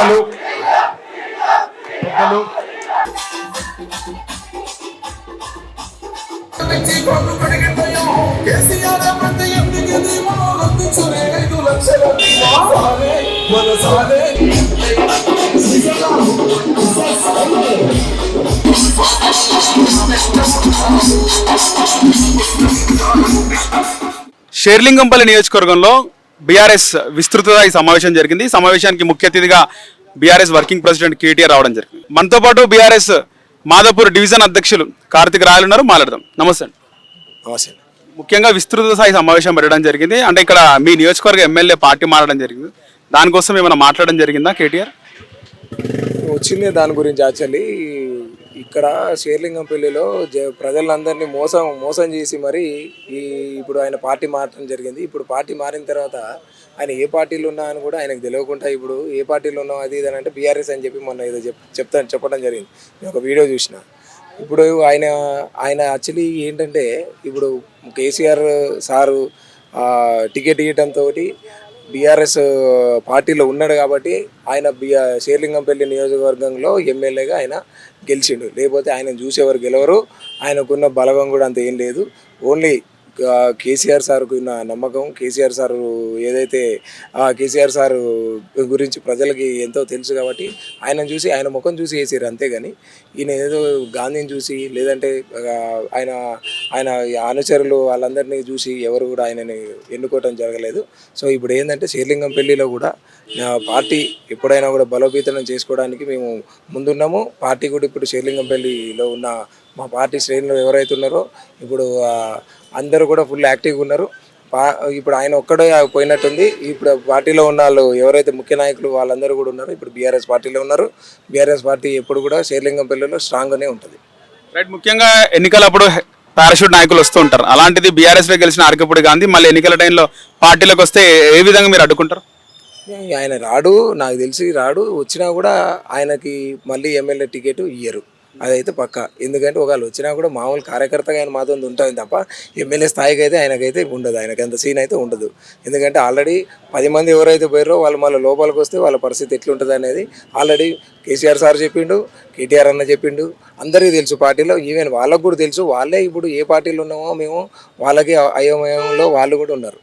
పెద్దలు. పెద్దలు. షేర్లింగంపల్లి నియోజకవర్గంలో బీఆర్ఎస్ విస్తృత స్థాయి సమావేశం జరిగింది. ఈ సమావేశానికి ముఖ్య అతిథిగా బీఆర్ఎస్ వర్కింగ్ ప్రెసిడెంట్ కేటీఆర్ రావడం జరిగింది. మనతో పాటు బీఆర్ఎస్ మాదాపూర్ డివిజన్ అధ్యక్షులు కార్తిక్ రాయలు ఉన్నారు. మాట్లాడదాం. నమస్తే అండి. నమస్తే. ముఖ్యంగా విస్తృత స్థాయి సమావేశం పెట్టడం జరిగింది. అంటే ఇక్కడ మీ నియోజకవర్గ ఎమ్మెల్యే పార్టీ మారడం జరిగింది. దానికోసం ఏమైనా మాట్లాడడం జరిగిందా కేటీఆర్? వచ్చింది దాని గురించి యాక్చువల్లీ ఇక్కడ షేర్లింగంపల్లిలో జ ప్రజలందరినీ మోసం మోసం చేసి మరి ఈ ఇప్పుడు ఆయన పార్టీ మారడం జరిగింది. ఇప్పుడు పార్టీ మారిన తర్వాత ఆయన ఏ పార్టీలు ఉన్నా అని కూడా ఆయనకు తెలియకుండా ఇప్పుడు ఏ పార్టీలో ఉన్నాం అది ఇది అంటే బీఆర్ఎస్ అని చెప్పి మొన్న ఏదో చెప్ చెప్తాను చెప్పడం జరిగింది. నేను ఒక వీడియో చూసిన. ఇప్పుడు ఆయన ఆయన యాక్చువల్లీ ఏంటంటే ఇప్పుడు కేసీఆర్ సారు టికెట్ ఇవ్వడంతో బీఆర్ఎస్ పార్టీలో ఉన్నాడు కాబట్టి ఆయన బిఆర్ షేర్లింగంపల్లి నియోజకవర్గంలో ఎమ్మెల్యేగా ఆయన గెలిచిండు. లేకపోతే ఆయన చూసేవారు గెలవరు. ఆయనకున్న బలగం కూడా అంత ఏం లేదు. ఓన్లీ కేసీఆర్ సార్కు ఉన్న నమ్మకం. కేసీఆర్ సారు ఏదైతే కేసీఆర్ సారు గురించి ప్రజలకి ఎంతో తెలుసు కాబట్టి ఆయన చూసి ఆయన ముఖం చూసి వేసారు అంతేగాని ఈయన ఏదో గాంధీని చూసి లేదంటే ఆయన ఆయన అనుచరులు వాళ్ళందరినీ చూసి ఎవరు కూడా ఆయనని ఎన్నుకోవటం జరగలేదు. సో ఇప్పుడు ఏంటంటే శ్రీలింగం పెళ్ళిలో కూడా పార్టీ ఎప్పుడైనా కూడా బలోపేతనం చేసుకోవడానికి మేము ముందున్నాము. పార్టీ కూడా ఇప్పుడు శ్రీలింగంపల్లిలో ఉన్న మా పార్టీ శ్రేణులు ఎవరైతే ఉన్నారో ఇప్పుడు అందరూ కూడా ఫుల్ యాక్టివ్గా ఉన్నారు. ఇప్పుడు ఆయన ఒక్కడే పోయినట్టుంది. ఇప్పుడు పార్టీలో ఉన్న వాళ్ళు ఎవరైతే ముఖ్య నాయకులు వాళ్ళందరూ కూడా ఉన్నారు. ఇప్పుడు బీఆర్ఎస్ పార్టీలో ఉన్నారు. బీఆర్ఎస్ పార్టీ ఎప్పుడు కూడా శ్రీలింగంపల్లిలో స్ట్రాంగ్గానే ఉంటుంది. రైట్ ముఖ్యంగా ఎన్నికలప్పుడు పారాషూట్ నాయకులు వస్తూ ఉంటారు. అలాంటిది బీఆర్ఎస్లో గెలిచిన ఆర్కపూడి గాంధీ మళ్ళీ ఎన్నికల టైంలో పార్టీలోకి వస్తే ఏ విధంగా మీరు అడ్డుకుంటారు? ఆయన రాడు. నాకు తెలిసి రాడు. వచ్చినా కూడా ఆయనకి మళ్ళీ ఎమ్మెల్యే టికెట్ ఇయ్యరు. అదైతే పక్క. ఎందుకంటే ఒకవేళ వచ్చినా కూడా మామూలు కార్యకర్తగా ఆయన మాతో ఉంటుంది తప్ప ఎమ్మెల్యే స్థాయికి అయితే ఆయనకైతే ఉండదు. ఆయనకి అంత సీన్ అయితే ఉండదు. ఎందుకంటే ఆల్రెడీ పది మంది ఎవరైతే పోయారో వాళ్ళు మళ్ళీ లోపలికి వస్తే వాళ్ళ పరిస్థితి ఎట్లుంటుంది అనేది ఆల్రెడీ కేసీఆర్ సార్ చెప్పిండు కేటీఆర్ అన్న చెప్పిండు. అందరికీ తెలుసు పార్టీలో. ఈవెన్ వాళ్ళకు కూడా తెలుసు. వాళ్ళే ఇప్పుడు ఏ పార్టీలో ఉన్నామో మేము వాళ్ళకి అయోమయంలో వాళ్ళు కూడా ఉన్నారు.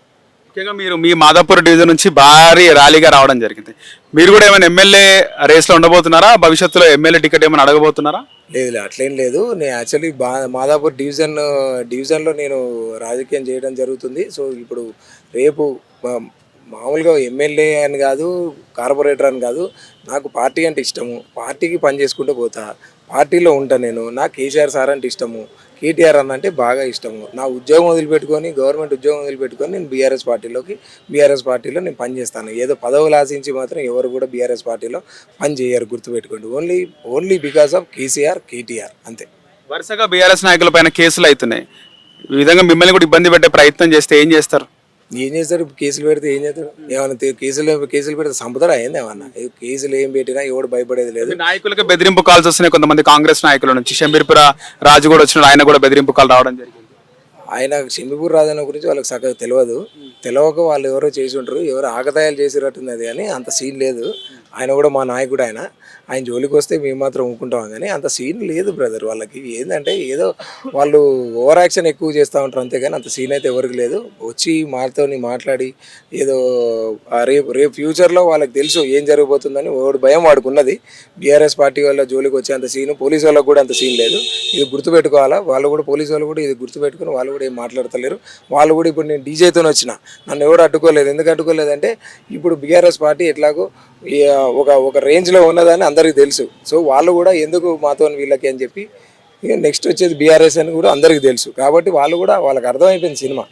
ముఖ్యంగా మీరు మీ మాదాపూర్ డివిజన్ నుంచి భారీ ర్యాలీగా రావడం జరిగింది. మీరు కూడా ఏమైనా ఎమ్మెల్యే రేస్లో ఉండబోతున్నారా? భవిష్యత్తులో ఎమ్మెల్యే టికెట్ ఏమైనా అడగబోతున్నారా? లేదు లేదు అట్లేం లేదు. నేను యాక్చువల్లీ బా మాదాపూర్ డివిజన్ డివిజన్లో నేను రాజకీయం చేయడం జరుగుతుంది. సో ఇప్పుడు రేపు మామూలుగా ఎమ్మెల్యే అని కాదు కార్పొరేటర్ అని కాదు నాకు పార్టీ అంటే ఇష్టము. పార్టీకి పని చేసుకుంటూ పోతా. పార్టీలో ఉంటా నేను. నాకు కేసీఆర్ సార్ అంటే ఇష్టము. కేటీఆర్ అన్న అంటే బాగా ఇష్టము నా ఉద్యోగం వదిలిపెట్టుకొని గవర్నమెంట్ ఉద్యోగం వదిలిపెట్టుకొని నేను బీఆర్ఎస్ పార్టీలోకి బీఆర్ఎస్ పార్టీలో నేను పనిచేస్తాను ఏదో పదవులు ఆశించి మాత్రం ఎవరు కూడా బీఆర్ఎస్ పార్టీలో పని చేయరు గుర్తుపెట్టుకోండి. Only only because of KCR KTR అంతే. వరుసగా బీఆర్ఎస్ నాయకుల పైన కేసులు అవుతున్నాయి. ఈ విధంగా మిమ్మల్ని కూడా ఇబ్బంది పెట్టే ప్రయత్నం చేస్తే ఏం చేస్తారు? ఏం చేస్తారు? కేసులు పెడితే ఏం చేస్తారు? ఏమన్నా కేసులు కేసులు పెడితే సంపదరా ఏంది ఏమన్నా? కేసులు ఏం పెట్టినా ఎవడు భయపడేది లేదు. నాయకులకు నాయకులకి బెదిరింపు కాల్స్ వస్తున్నాయి కొంతమంది కాంగ్రెస్ నాయకుల నుంచి. షంబీర్పుర రాజు కూడా వచ్చినాడు ఆయన కూడా బెదిరింపు కాల్ రావడం జరిగింది. ఆయన చెంబిపూర్ రాజన్న గురించి వాళ్ళకి చక్కగా తెలియదు తెలియక వాళ్ళు ఎవరో చేసి ఉంటారు ఎవరో ఆకతాయాలు అది కానీ అంత సీన్ లేదు. ఆయన కూడా మా నాయకుడు ఆయన. ఆయన జోలికి వస్తే మేము మాత్రం ఊకుంటాం కానీ అంత సీన్ లేదు బ్రదర్ వాళ్ళకి. ఏంటంటే ఏదో వాళ్ళు ఓవర్ యాక్షన్ ఎక్కువ చేస్తూ ఉంటారు అంతేగాని అంత సీన్ అయితే ఎవరికి లేదు. వచ్చి మాతో మాట్లాడి ఏదో ఆ రేపు రేపు ఫ్యూచర్లో వాళ్ళకి తెలుసు ఏం జరగబోతుందని వాడు భయం వాడికి ఉన్నది బీఆర్ఎస్ పార్టీ వాళ్ళ జోలికి వచ్చే అంత సీన్ పోలీస్ వాళ్ళకి కూడా అంత సీన్ లేదు. ఇది గుర్తుపెట్టుకోవాలా? వాళ్ళు కూడా పోలీస్ వాళ్ళు కూడా ఇది గుర్తుపెట్టుకుని వాళ్ళు కూడా ఏం మాట్లాడతలేరు. వాళ్ళు కూడా ఇప్పుడు నేను డీజేతో వచ్చిన. నన్ను ఎవరు అడ్డుకోలేదు. ఎందుకు అడ్డుకోలేదంటే ఇప్పుడు బీఆర్ఎస్ పార్టీ ఎట్లాగో ఒక ఒక రేంజ్లో ఉన్నదని అందరికీ తెలుసు. సో వాళ్ళు కూడా ఎందుకు మాతో వీళ్ళకి అని చెప్పి ఇక నెక్స్ట్ వచ్చేది బీఆర్ఎస్ అని కూడా అందరికీ తెలుసు. కాబట్టి వాళ్ళు కూడా వాళ్ళకి అర్థమైపోయింది సినిమా.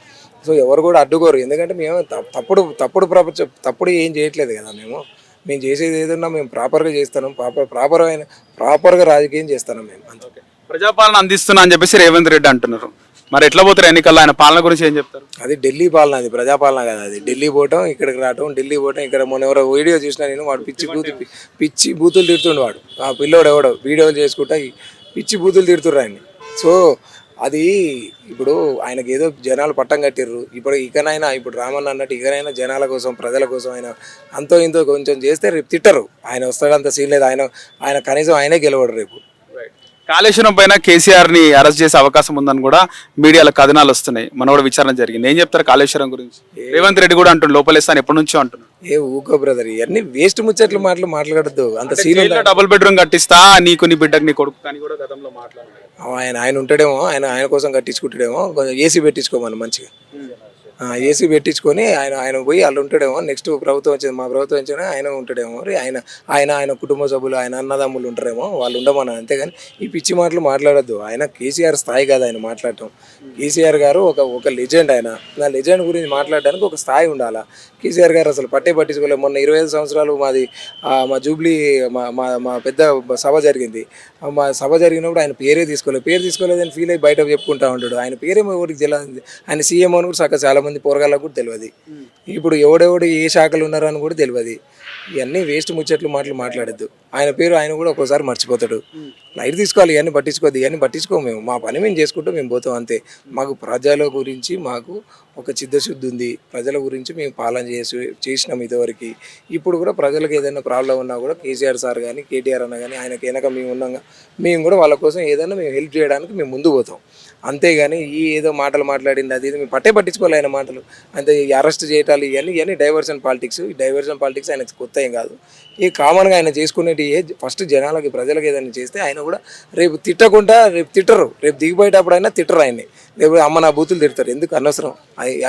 సో ఎవరు కూడా అడ్డుకోరు. ఎందుకంటే మేము తప్పుడు తప్పుడు ప్రపంచం తప్పుడు ఏం చేయట్లేదు కదా మేము. మేము చేసేది ఏదన్నా మేము ప్రాపర్గా చేస్తాం ప్రాపర్ ప్రాపర్ అయిన ప్రాపర్గా రాజకీయం చేస్తాం మేము. అంతే. ప్రజాపాలన అందిస్తున్నా అని చెప్పేసి రేవంత్ రెడ్డి అంటున్నారు. మరి ఎట్లా పోతారు ఎన్నికల్లో? ఆయన పాలన గురించి ఏం చెప్తారు? అది ఢిల్లీ పాలన అది ప్రజాపాలన కదా. అది ఢిల్లీ పోవటం ఇక్కడికి రావటం ఢిల్లీ పోవటం ఇక్కడ మొన్న ఎవరో వీడియో చూసినా నేను వాడు పిచ్చి బూతు పిచ్చి బూతులు తిడుతుండు వాడు. ఆ పిల్లోడు ఎవడో వీడియోలు చేసుకుంటా పిచ్చి బూతులు తిడుతుర్రు ఆయన్ని. సో అది ఇప్పుడు ఆయనకి ఏదో జనాలు పట్టం కట్టిర్రు. ఇప్పుడు ఇకనైనా ఇప్పుడు రామన్న అన్నట్టు ఇకనైనా జనాల కోసం ప్రజల కోసం ఆయన అంతో ఇంతో కొంచెం చేస్తే రేపు తిట్టరు. ఆయన వస్తాడంత సీన్ లేదు. ఆయన ఆయన కనీసం ఆయనే గెలవడు రేపు. కాళేశ్వరం పైన కేసీఆర్ని అరెస్ట్ చేసే అవకాశం ఉందని కూడా మీడియాలో కథనాలు వస్తున్నాయి. మన కూడా విచారణ జరిగింది. ఏం చెప్తారు కాళేశ్వరం గురించి? రేవంత్ రెడ్డి కూడా అంటుండు లోపలేస్తాను ఎప్పటి నుంచో అంటున్నాడు. ఏ ఊకో బ్రదర్ ఇవన్నీ వేస్ట్ ముచ్చట్లు మాటలు మాట్లాడద్దు. అంత సీన్ డబుల్ బెడ్రూమ్ కట్టిస్తా నీకు నీ బిడ్డకు నీ కొడుకు అని కూడా గతంలో మాట్లాడారు ఆయన ఆయన ఉంటాడేమో ఆయన ఆయన కోసం కట్టించుకుంటాడేమో కొంచెం ఏసీ పెట్టించుకోమని మంచిగా. ఏసీ పెట్టించుకొని ఆయన ఆయన పోయి వాళ్ళు ఉంటాడేమో. నెక్స్ట్ ప్రభుత్వం వచ్చింది మా ప్రభుత్వం వచ్చిన ఆయన ఉంటాడేమో. మరి ఆయన ఆయన ఆయన కుటుంబ సభ్యులు ఆయన అన్నదమ్ములు ఉంటారేమో. వాళ్ళు ఉండమని అంతేగాని ఈ పిచ్చి మాటలు మాట్లాడద్దు. ఆయన కేసీఆర్ స్థాయి కాదు ఆయన మాట్లాడటం. కేసీఆర్ గారు ఒక ఒక లెజెండ్ ఆయన. నా లెజెండ్ గురించి మాట్లాడడానికి ఒక స్థాయి ఉండాలా? కేసీఆర్ గారు అసలు పట్టే పట్టించుకోలేదు. మొన్న ఇరవై ఐదు సంవత్సరాలు మాది మా జూబ్లీ మా మా మా పెద్ద సభ జరిగింది. మా సభ జరిగినప్పుడు ఆయన పేరే తీసుకోలేదు. పేరు తీసుకోలేదని ఫీల్ అయ్యి బయట చెప్పుకుంటా ఉంటాడు. ఆయన పేరేమో ఎవరికి తెలియదు ఆయన సీఎం అని కూడా సక్క చాలా మంది పోరగాళ్ళకు కూడా తెలియదు ఇప్పుడు ఎవడెవడు ఏ శాఖలు ఉన్నారో అని కూడా తెలియదు ఇవన్నీ వేస్ట్ ముచ్చట్లు మాటలు మాట్లాడద్దు. ఆయన పేరు ఆయన కూడా ఒక్కోసారి మర్చిపోతాడు. లైట్ తీసుకోవాలి ఇవన్నీ పట్టించుకోవద్దు ఇవన్నీ పట్టించుకోము మేము. మా పని మేము చేసుకుంటూ మేము పోతాం అంతే. మాకు ప్రజల గురించి మాకు ఒక చిత్తశుద్ధి ఉంది. ప్రజల గురించి మేము పాలన చేసి చేసినాం ఇదివరకు. ఇప్పుడు కూడా ప్రజలకు ఏదైనా ప్రాబ్లం ఉన్నా కూడా కేసీఆర్ సార్ కానీ కేటీఆర్ అన్న కానీ ఆయనకి వెనక మేము ఉన్నాం మేము కూడా వాళ్ళ కోసం ఏదైనా మేము హెల్ప్ చేయడానికి మేము ముందు పోతాం. అంతేగాని ఈ ఏదో మాటలు మాట్లాడింది అది ఇది మేము పట్టే పట్టించుకోవాలి ఆయన మాటలు. అంతే అరెస్ట్ చేయటాలు ఇవన్నీ ఇవన్నీ డైవర్షన్ పాలిటిక్స్ ఈ డైవర్షన్ పాలిటిక్స్ ఆయన కొత్త ఏం కాదు. ఈ కామన్గా ఆయన చేసుకునేటి ఏ ఫస్ట్ జనాలకి ప్రజలకు ఏదైనా చేస్తే ఆయన కూడా రేపు తిట్టకుండా రేపు తిట్టరు. రేపు దిగిపోయేటప్పుడు అయినా తిట్టరు ఆయన్ని. రేపు అమ్మ నా బూతులు తిడతారు. ఎందుకు అనవసరం?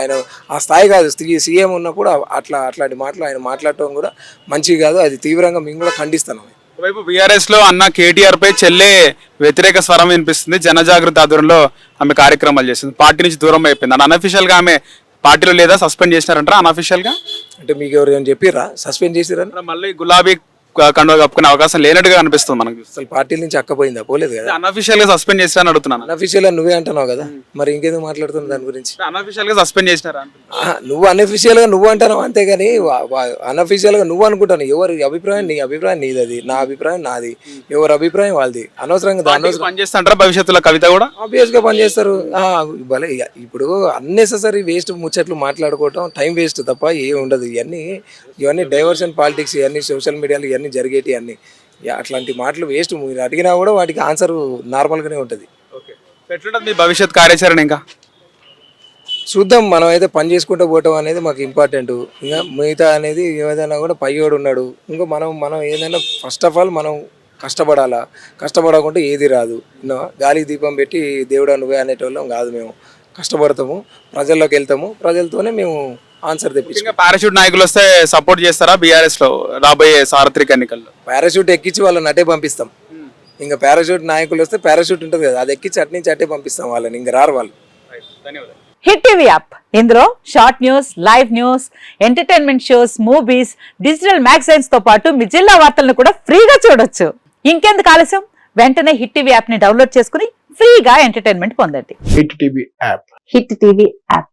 ఆయన ఆ స్థాయి కాదు. స్త్రీ సీఎం ఉన్నప్పుడు అట్లా అట్లాంటి మాటలు ఆయన మాట్లాడటం కూడా మంచిది కాదు. అది తీవ్రంగా మేము కూడా ఖండిస్తున్నాం. ఒకవైపు బీఆర్ఎస్లో అన్న కేటీఆర్ పై చెల్లె వ్యతిరేక స్వరం వినిపిస్తుంది. జనజాగృతి ఆధ్వర్యంలో ఆమె కార్యక్రమాలు చేస్తుంది. పార్టీ నుంచి దూరం అయిపోయింది. అన్అఫీషియల్గా ఆమె పార్టీలో లేదా సస్పెండ్ చేసినారంటారా? అన్అఫీషియల్గా? అంటే మీకు ఎవరు ఏమైనా చెప్పిర్రా? సస్పెండ్ చేసిరని మరి మళ్ళీ గులాబీ కండువ కప్పుకునే అవకాశం లేనట్టుగా అనిపిస్తుంది మనకు. అసలు పార్టీల నుంచి అక్కపోయిందా? పోలేదు కదా? అన్అఫీషియల్గా సస్పెండ్ చేసినారని అడుగుతున్నాను. అన్అఫీషియల్ నువ్వే అంటున్నావు కదా? మరి ఇంకెందుకు మాట్లాడుతున్నావు దాని గురించి? అన్అఫీషియల్గా సస్పెండ్ చేసినారా నువ్వు అన్అఫీషియల్గా నువ్వు అంటావు అంతేగాని అన్అఫీషియల్గా నువ్వు అనుకుంటాను ఎవరి అభిప్రాయం నీ అభిప్రాయం నీది అది. నా అభిప్రాయం నాది. ఎవరి అభిప్రాయం వాళ్ళది. అనవసరంగా పనిచేస్తాంటారా భవిష్యత్తులో కవిత కూడా? ఆబ్వియస్గా పనిచేస్తారు భలే ఇప్పుడు అన్నెసెసరీ వేస్ట్ ముచ్చట్లు మాట్లాడుకోవటం టైం వేస్ట్ తప్ప ఏం ఉండదు. ఇవన్నీ ఇవన్నీ డైవర్షన్ పాలిటిక్స్ ఇవన్నీ సోషల్ మీడియాలో ఇవన్నీ జరిగేటి అన్ని. అట్లాంటి మాటలు వేస్ట్ మీరు అడిగినా కూడా వాటికి ఆన్సర్ నార్మల్గానే ఉంటుంది. ఎట్లుంటుంది మీ భవిష్యత్ కార్యాచరణ ఇంకా? చూద్దాం మనం అయితే పని చేసుకుంటూ పోవటం అనేది మాకు ఇంపార్టెంట్ ఇంకా మిగతా అనేది ఏదైనా కూడా పయ్యోడు ఉన్నాడు. ఇంకా మనం మనం ఏదైనా ఫస్ట్ ఆఫ్ ఆల్ మనం కష్టపడాలా? కష్టపడకుంటే ఏది రాదు? గాలికి దీపం పెట్టి దేవుడా నువ్వే అనేటోళ్ళం కాదు మేము. కష్టపడతాము ప్రజల్లోకి వెళ్తాము. ప్రజలతోనే మేము ఆన్సర్ తెప్పించాం. ఇంకా పారాషూట్ నాయకులు వస్తే సపోర్ట్ చేస్తారా బీఆర్ఎస్లో రాబోయే సార్వత్రిక ఎన్నికల్లో? పారాషూట్ ఎక్కించి వాళ్ళని అటే పంపిస్తాం. ఇంకా పారాషూట్ నాయకులు వస్తే పారాషూట్ ఉంటుంది కదా అది ఎక్కించి అటు నుంచి అటే పంపిస్తాం వాళ్ళని ఇంకా రారు వాళ్ళు. ధన్యవాదాలు. హిట్ టీవీ యాప్ ఇందులో short news live news entertainment shows movies digital మ్యాగజైన్స్తో పాటు మీ జిల్లా వార్తలను కూడా ఫ్రీగా చూడొచ్చు. ఇంకెందుకు ఆలస్యం? వెంటనే హిట్ టీవీ యాప్ని డౌన్లోడ్ చేసుకుని ఫ్రీగా ఎంటర్టైన్మెంట్ పొందండి. Hit TV app hit TV app